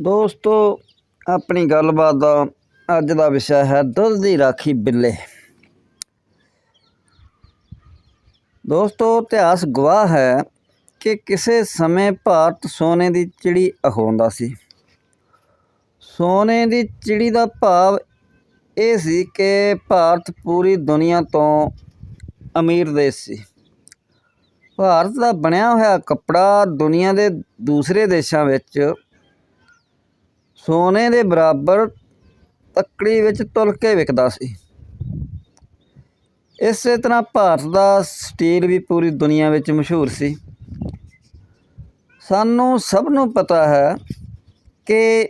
ਦੋਸਤੋ, ਆਪਣੀ ਗੱਲਬਾਤ ਦਾ ਅੱਜ ਦਾ ਵਿਸ਼ਾ ਹੈ ਦੁੱਧ ਦੀ ਰਾਖੀ ਬਿੱਲੇ। ਦੋਸਤੋ, ਇਤਿਹਾਸ ਗਵਾਹ ਹੈ ਕਿ ਕਿਸੇ ਸਮੇਂ ਭਾਰਤ ਸੋਨੇ ਦੀ ਚਿੜੀ ਅਖਾਉਂਦਾ ਸੀ। ਸੋਨੇ ਦੀ ਚਿੜੀ ਦਾ ਭਾਵ ਇਹ ਸੀ ਕਿ ਭਾਰਤ ਪੂਰੀ ਦੁਨੀਆ ਤੋਂ ਅਮੀਰ ਦੇਸ਼ ਸੀ। ਭਾਰਤ ਦਾ ਬਣਿਆ ਹੋਇਆ ਕੱਪੜਾ ਦੁਨੀਆ ਦੇ ਦੂਸਰੇ ਦੇਸ਼ਾਂ ਵਿੱਚ ਸੋਨੇ ਦੇ ਬਰਾਬਰ ਤੱਕੜੀ ਵਿੱਚ ਤੁਲ ਕੇ ਵਿਕਦਾ ਸੀ। ਇਸੇ ਤਰ੍ਹਾਂ ਭਾਰਤ ਦਾ ਸਟੀਲ ਵੀ ਪੂਰੀ ਦੁਨੀਆ ਵਿੱਚ ਮਸ਼ਹੂਰ ਸੀ। ਸਾਨੂੰ ਸਭ ਨੂੰ ਪਤਾ ਹੈ ਕਿ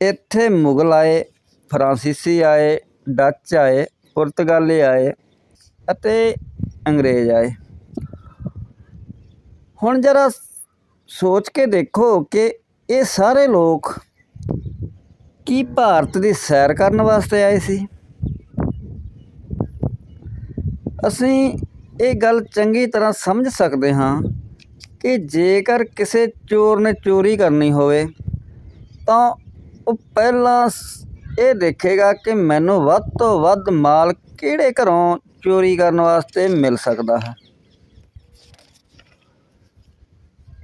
ਇੱਥੇ ਮੁਗਲ ਆਏ, ਫਰਾਂਸੀਸੀ ਆਏ, ਡੱਚ ਆਏ, ਪੁਰਤਗਾਲੀ ਆਏ ਅਤੇ ਅੰਗਰੇਜ਼ ਆਏ। ਹੁਣ ਜਰਾ ਸੋਚ ਕੇ ਦੇਖੋ ਕਿ ਇਹ ਸਾਰੇ ਲੋਕ ਕੀ ਭਾਰਤ ਦੀ ਸੈਰ ਕਰਨ ਵਾਸਤੇ ਆਏ ਸੀ? ਅਸੀਂ ਇਹ ਗੱਲ ਚੰਗੀ ਤਰ੍ਹਾਂ ਸਮਝ ਸਕਦੇ ਹਾਂ ਕਿ ਜੇਕਰ ਕਿਸੇ ਚੋਰ ਨੇ ਚੋਰੀ ਕਰਨੀ ਹੋਵੇ, ਤਾਂ ਉਹ ਪਹਿਲਾਂ ਇਹ ਦੇਖੇਗਾ ਕਿ ਮੈਨੂੰ ਵੱਧ ਤੋਂ ਵੱਧ ਮਾਲ ਕਿਹੜੇ ਘਰੋਂ ਚੋਰੀ ਕਰਨ ਵਾਸਤੇ ਮਿਲ ਸਕਦਾ ਹੈ।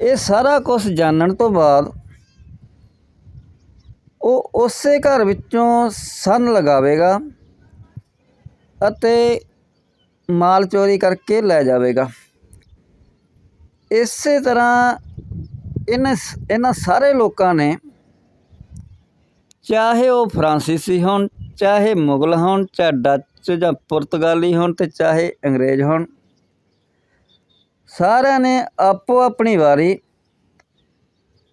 ਇਹ ਸਾਰਾ ਕੁਝ ਜਾਣਨ ਤੋਂ ਬਾਅਦ ਉਹ ਉਸੇ ਘਰ ਵਿੱਚੋਂ ਸੰਨ ਲਗਾਵੇਗਾ ਅਤੇ ਮਾਲ ਚੋਰੀ ਕਰਕੇ ਲੈ ਜਾਵੇਗਾ। ਇਸੇ ਤਰ੍ਹਾਂ ਇਹਨਾਂ ਸ- ਇਹਨਾਂ ਸਾਰੇ ਲੋਕਾਂ ਨੇ ਚਾਹੇ ਉਹ ਫਰਾਂਸੀਸੀ ਹੋਣ, ਚਾਹੇ ਮੁਗਲ ਹੋਣ, ਚਾਹੇ ਡੱਚ ਜਾਂ ਪੁਰਤਗਾਲੀ ਹੋਣ ਤੇ ਚਾਹੇ ਅੰਗਰੇਜ਼ ਹੋਣ, ਸਾਰਿਆਂ ਨੇ ਆਪੋ ਆਪਣੀ ਵਾਰੀ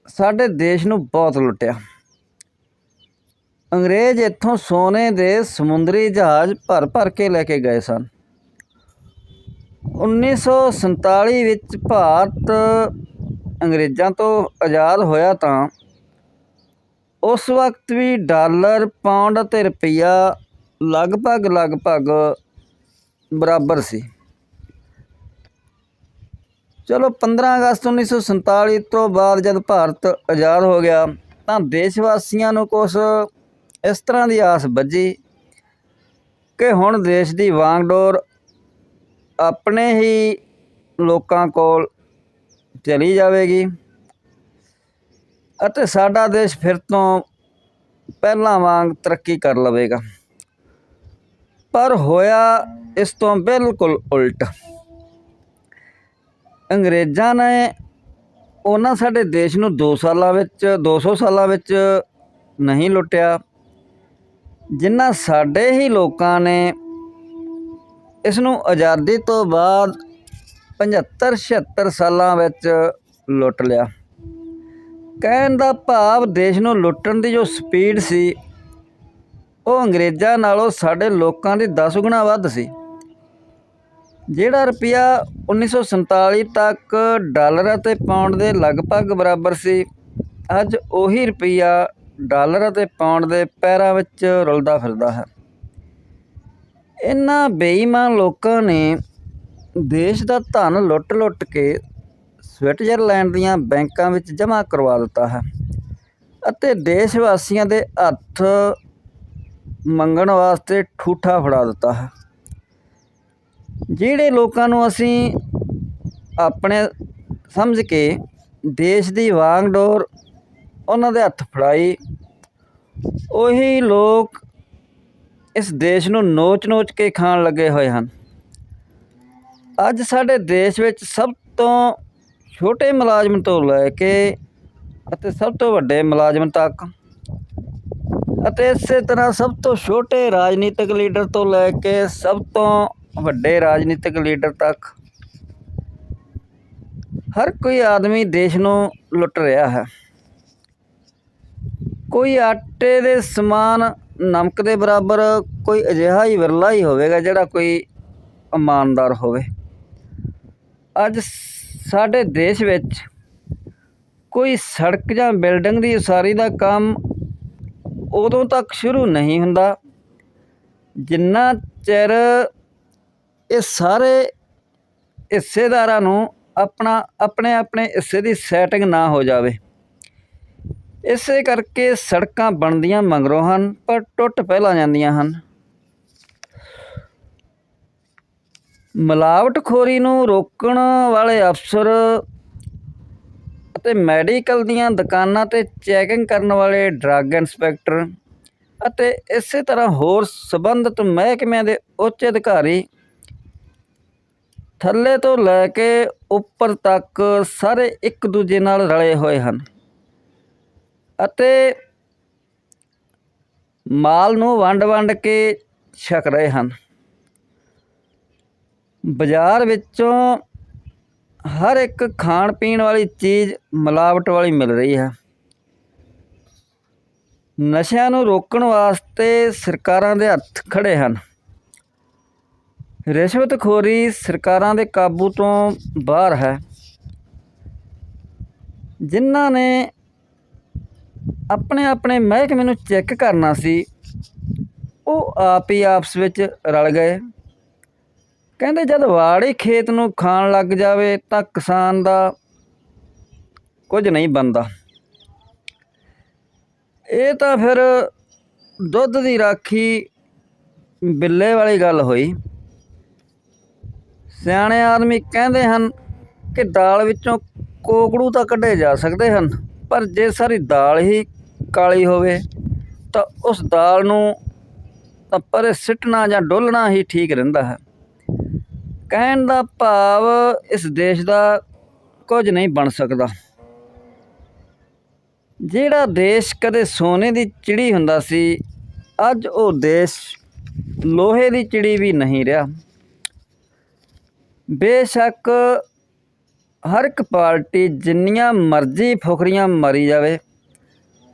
ਸਾਡੇ ਦੇਸ਼ ਨੂੰ ਬਹੁਤ ਲੁੱਟਿਆ। ਅੰਗਰੇਜ਼ ਇੱਥੋਂ ਸੋਨੇ ਦੇ ਸਮੁੰਦਰੀ ਜਹਾਜ਼ ਭਰ ਭਰ ਕੇ ਲੈ ਕੇ ਗਏ ਸਨ। 1947 ਵਿੱਚ ਭਾਰਤ ਅੰਗਰੇਜ਼ਾਂ ਤੋਂ ਆਜ਼ਾਦ ਹੋਇਆ ਤਾਂ ਉਸ ਵਕਤ ਵੀ ਡਾਲਰ, ਪਾਉਂਡ ਅਤੇ ਰੁਪਈਆ ਲਗਭਗ ਲਗਭਗ ਬਰਾਬਰ ਸੀ। ਚਲੋ 15 ਅਗਸਤ 1947 ਤੋਂ ਬਾਅਦ ਜਦ ਭਾਰਤ ਆਜ਼ਾਦ ਹੋ ਗਿਆ ਤਾਂ ਦੇਸ਼ ਵਾਸੀਆਂ ਨੂੰ ਕੁਝ ਇਸ ਤਰ੍ਹਾਂ ਦੀ ਆਸ ਬੱਝੀ ਕਿ ਹੁਣ ਦੇਸ਼ ਦੀ ਵਾਂਗਡੋਰ ਆਪਣੇ ਹੀ ਲੋਕਾਂ ਕੋਲ ਚਲੀ ਜਾਵੇਗੀ ਅਤੇ ਸਾਡਾ ਦੇਸ਼ ਫਿਰ ਤੋਂ ਪਹਿਲਾਂ ਵਾਂਗ ਤਰੱਕੀ ਕਰ ਲਵੇਗਾ। ਪਰ ਹੋਇਆ ਇਸ ਤੋਂ ਬਿਲਕੁਲ ਉਲਟ। ਅੰਗਰੇਜ਼ਾਂ ਨੇ ਉਹਨਾਂ ਸਾਡੇ ਦੇਸ਼ ਨੂੰ 2 ਸਾਲਾਂ ਵਿੱਚ 200 ਸਾਲਾਂ ਵਿੱਚ ਨਹੀਂ ਲੁੱਟਿਆ। ਜਿਨ੍ਹਾਂ ਸਾਡੇ ਹੀ ਲੋਕਾਂ ਨੇ ਇਸ ਨੂੰ ਆਜ਼ਾਦੀ ਤੋਂ ਬਾਅਦ 75 76 ਸਾਲਾਂ ਵਿੱਚ ਲੁੱਟ ਲਿਆ। ਕਹਿਣ ਦਾ ਭਾਵ ਦੇਸ਼ ਨੂੰ ਲੁੱਟਣ ਦੀ ਜੋ ਸਪੀਡ ਸੀ, ਉਹ ਅੰਗਰੇਜ਼ਾਂ ਨਾਲੋਂ ਸਾਡੇ ਲੋਕਾਂ ਦੀ 10 ਗੁਣਾ ਵੱਧ ਸੀ। ਜਿਹੜਾ ਰੁਪਿਆ 1947 ਤੱਕ ਡਾਲਰ ਅਤੇ ਪਾਉਂਡ ਦੇ ਲਗਭਗ ਬਰਾਬਰ ਸੀ, ਅੱਜ ਉਹੀ ਰੁਪਿਆ ਡਾਲਰ ਅਤੇ ਪਾਉਂਡ ਦੇ ਪੈਰਾਂ ਵਿੱਚ ਰੁਲਦਾ ਫਿਰਦਾ ਹੈ। ਇਹਨਾਂ ਬੇਈਮਾਨ ਲੋਕਾਂ ਨੇ ਦੇਸ਼ ਦਾ ਧਨ ਲੁੱਟ-ਲੁੱਟ ਕੇ ਸਵਿਟਜ਼ਰਲੈਂਡ ਦੀਆਂ ਬੈਂਕਾਂ ਵਿੱਚ ਜਮ੍ਹਾਂ ਕਰਵਾ ਦਿੱਤਾ ਹੈ ਅਤੇ ਦੇਸ਼ ਵਾਸੀਆਂ ਦੇ ਹੱਥ ਮੰਗਣ ਵਾਸਤੇ ਠੂਠਾ ਫੜਾ ਦਿੱਤਾ ਹੈ। ਜਿਹੜੇ ਲੋਕਾਂ ਨੂੰ ਅਸੀਂ ਆਪਣੇ ਸਮਝ ਕੇ ਦੇਸ਼ ਦੀ ਵਾਂਗਡੋਰ ਉਹਨਾਂ ਦੇ ਹੱਥ ਫੜਾਈ। ਉਹੀ ਲੋਕ ਇਸ ਦੇਸ਼ ਨੂੰ ਨੋਚ-ਨੋਚ ਕੇ ਖਾਣ ਲੱਗੇ ਹੋਏ ਹਨ। ਅੱਜ ਸਾਡੇ ਦੇਸ਼ ਵਿੱਚ ਸਭ ਤੋਂ ਛੋਟੇ ਮੁਲਾਜ਼ਮ ਤੋਂ ਲੈ ਕੇ ਅਤੇ ਸਭ ਤੋਂ ਵੱਡੇ ਮੁਲਾਜ਼ਮ ਤੱਕ ਅਤੇ ਇਸੇ ਤਰ੍ਹਾਂ ਸਭ ਤੋਂ ਛੋਟੇ ਰਾਜਨੀਤਿਕ ਲੀਡਰ ਤੋਂ ਲੈ ਕੇ ਸਭ ਤੋਂ ਵੱਡੇ ਰਾਜਨੀਤਿਕ ਲੀਡਰ ਤੱਕ ਹਰ ਕੋਈ ਆਦਮੀ ਦੇਸ਼ ਨੂੰ ਲੁੱਟ ਰਿਹਾ ਹੈ। ਕੋਈ ਆਟੇ ਦੇ ਸਮਾਨ ਨਮਕ ਦੇ ਬਰਾਬਰ ਕੋਈ ਅਜਿਹਾ ਹੀ ਵਿਰਲਾ ਹੀ ਹੋਵੇਗਾ ਜਿਹੜਾ ਕੋਈ ਇਮਾਨਦਾਰ ਹੋਵੇ। ਅੱਜ ਸਾਡੇ ਦੇਸ਼ ਵਿੱਚ ਕੋਈ ਸੜਕ ਜਾਂ ਬਿਲਡਿੰਗ ਦੀ ਉਸਾਰੀ ਦਾ ਕੰਮ ਉਦੋਂ ਤੱਕ ਸ਼ੁਰੂ ਨਹੀਂ ਹੁੰਦਾ ਜਿੰਨਾ ਚਿਰ ਇਹ ਸਾਰੇ ਹਿੱਸੇਦਾਰਾਂ ਨੂੰ ਆਪਣਾ ਆਪਣੇ ਆਪਣੇ ਹਿੱਸੇ ਦੀ ਸੈਟਿੰਗ ਨਾ ਹੋ ਜਾਵੇ। ਇਸੇ ਕਰਕੇ ਸੜਕਾਂ ਬਣਦੀਆਂ ਮੰਗਰੋਂ ਹਨ, ਪਰ ਟੁੱਟ ਪਹਿਲਾਂ ਜਾਂਦੀਆਂ ਹਨ। ਮਿਲਾਵਟਖੋਰੀ ਨੂੰ ਰੋਕਣ ਵਾਲੇ ਅਫਸਰ ਅਤੇ ਮੈਡੀਕਲ ਦੀਆਂ ਦੁਕਾਨਾਂ ਤੇ ਚੈਕਿੰਗ ਕਰਨ ਵਾਲੇ ਡਰੱਗ ਇੰਸਪੈਕਟਰ ਅਤੇ ਇਸੇ ਤਰ੍ਹਾਂ ਹੋਰ ਸੰਬੰਧਿਤ ਮਹਿਕਮਿਆਂ ਦੇ ਉੱਚ ਅਧਿਕਾਰੀ ਥੱਲੇ ਤੋਂ ਲੈ ਕੇ ਉੱਪਰ ਤੱਕ ਸਾਰੇ ਇੱਕ ਦੂਜੇ ਨਾਲ ਰਲੇ ਹੋਏ ਹਨ। ਅਤੇ ਮਾਲ ਨੂੰ ਵੰਡ-ਵੰਡ ਕੇ ਛਕ ਰਹੇ ਹਨ। ਬਾਜ਼ਾਰ ਵਿੱਚੋਂ ਹਰ ਇੱਕ ਖਾਣ ਪੀਣ ਵਾਲੀ ਚੀਜ਼ ਮਿਲਾਵਟ ਵਾਲੀ ਮਿਲ ਰਹੀ ਹੈ। ਨਸ਼ਿਆਂ ਨੂੰ ਰੋਕਣ ਵਾਸਤੇ ਸਰਕਾਰਾਂ ਦੇ ਹੱਥ ਖੜੇ ਹਨ। ਰਿਸ਼ਵਤਖੋਰੀ ਸਰਕਾਰਾਂ ਦੇ ਕਾਬੂ ਤੋਂ ਬਾਹਰ ਹੈ। ਜਿਨ੍ਹਾਂ ਨੇ ਆਪਣੇ ਆਪਣੇ ਮਹਿਕਮੇ ਨੂੰ ਚੈੱਕ ਕਰਨਾ ਸੀ। ਉਹ ਆਪ ਹੀ ਆਪਸ ਵਿੱਚ ਰਲ ਗਏ। ਕਹਿੰਦੇ ਜਦ ਵਾੜੀ ਖੇਤ ਨੂੰ ਖਾਣ ਲੱਗ ਜਾਵੇ ਤਾਂ ਕਿਸਾਨ ਦਾ ਕੁਝ ਨਹੀਂ ਬਣਦਾ। ਇਹ ਤਾਂ ਫਿਰ ਦੁੱਧ ਦੀ ਰਾਖੀ ਬਿੱਲੇ ਵਾਲੀ ਗੱਲ ਹੋਈ। ਸਿਆਣੇ ਆਦਮੀ ਕਹਿੰਦੇ ਹਨ ਕਿ ਦਾਲ ਵਿੱਚੋਂ ਕੋਕੜੂ ਤਾਂ ਕੱਢੇ ਜਾ ਸਕਦੇ ਹਨ, ਪਰ ਜੇ ਸਾਰੀ ਦਾਲ ਹੀ ਕਾਲੀ ਹੋਵੇ, ਤਾਂ ਉਸ ਦਾਲ ਨੂੰ ਤਾਂ ਪਰੇ ਸਿੱਟਣਾ ਜਾਂ ਡੋਲਣਾ ਹੀ ਠੀਕ ਰਹਿੰਦਾ ਹੈ। ਕਹਿਣ ਦਾ ਭਾਵ ਇਸ ਦੇਸ਼ ਦਾ ਕੁਝ ਨਹੀਂ ਬਣ ਸਕਦਾ। ਜਿਹੜਾ ਦੇਸ਼ ਕਦੇ ਸੋਨੇ ਦੀ ਚਿੜੀ ਹੁੰਦਾ ਸੀ, ਅੱਜ ਉਹ ਦੇਸ਼ ਲੋਹੇ ਦੀ ਚਿੜੀ ਵੀ ਨਹੀਂ ਰਿਹਾ। ਬੇਸ਼ੱਕ ਹਰ ਇੱਕ ਪਾਰਟੀ ਜਿੰਨੀਆਂ ਮਰਜ਼ੀ ਫੁਕਰੀਆਂ ਮਾਰੀ ਜਾਵੇ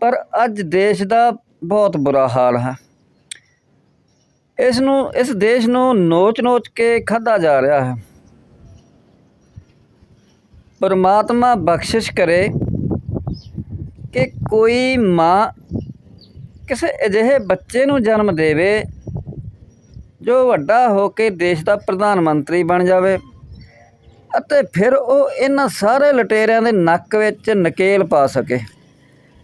ਪਰ ਅੱਜ ਦੇਸ਼ ਦਾ ਬਹੁਤ ਬੁਰਾ ਹਾਲ ਹੈ। ਇਸ ਨੂੰ ਇਸ ਦੇਸ਼ ਨੂੰ ਨੋਚ-ਨੋਚ ਕੇ ਖਾਧਾ ਜਾ ਰਿਹਾ ਹੈ। ਪਰਮਾਤਮਾ ਬਖਸ਼ਿਸ਼ ਕਰੇ ਕਿ ਕੋਈ ਮਾਂ ਕਿਸੇ ਅਜਿਹੇ ਬੱਚੇ ਨੂੰ ਜਨਮ ਦੇਵੇ ਜੋ ਵੱਡਾ ਹੋ ਕੇ ਦੇਸ਼ ਦਾ ਪ੍ਰਧਾਨ ਮੰਤਰੀ ਬਣ ਜਾਵੇ ਅਤੇ ਫਿਰ ਉਹ ਇਹਨਾਂ ਸਾਰੇ ਲਟੇਰਿਆਂ ਦੇ ਨੱਕ ਵਿੱਚ ਨਕੇਲ ਪਾ ਸਕੇ।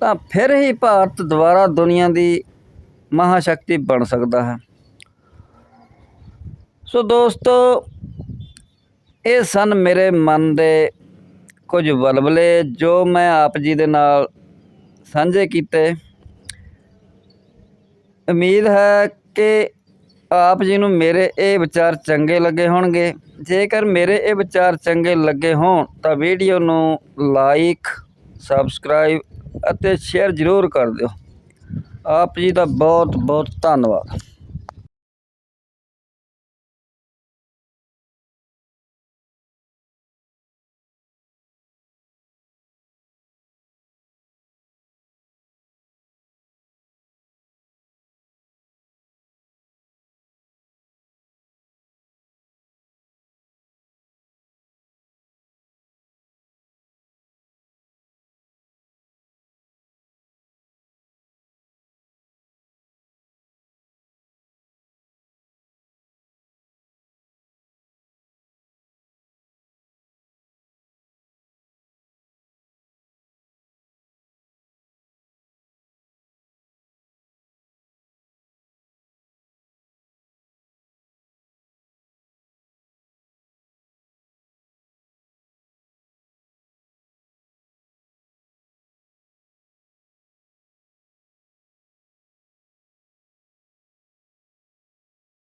ਤਾਂ ਫਿਰ ਹੀ ਭਾਰਤ ਦੁਬਾਰਾ ਦੁਨੀਆ ਦੀ ਮਹਾਸ਼ਕਤੀ ਬਣ ਸਕਦਾ ਹੈ। ਸੋ ਦੋਸਤੋ, ਇਹ ਸਨ ਮੇਰੇ ਮਨ ਦੇ ਕੁਝ ਵਲਵਲੇ ਜੋ ਮੈਂ ਆਪ ਜੀ ਦੇ ਨਾਲ ਸਾਂਝੇ ਕੀਤੇ। ਉਮੀਦ ਹੈ ਕਿ ਆਪ ਜੀ ਨੂੰ ਮੇਰੇ ਇਹ ਵਿਚਾਰ ਚੰਗੇ ਲੱਗੇ ਹੋਣਗੇ। ਜੇਕਰ ਮੇਰੇ ਇਹ ਵਿਚਾਰ ਚੰਗੇ ਲੱਗੇ ਹੋਣ ਤਾਂ ਵੀਡੀਓ ਨੂੰ ਲਾਈਕ ਸਬਸਕ੍ਰਾਈਬ ਅਤੇ ਸ਼ੇਅਰ ਜ਼ਰੂਰ ਕਰ ਦਿਓ। ਆਪ ਜੀ ਦਾ ਬਹੁਤ ਬਹੁਤ ਧੰਨਵਾਦ।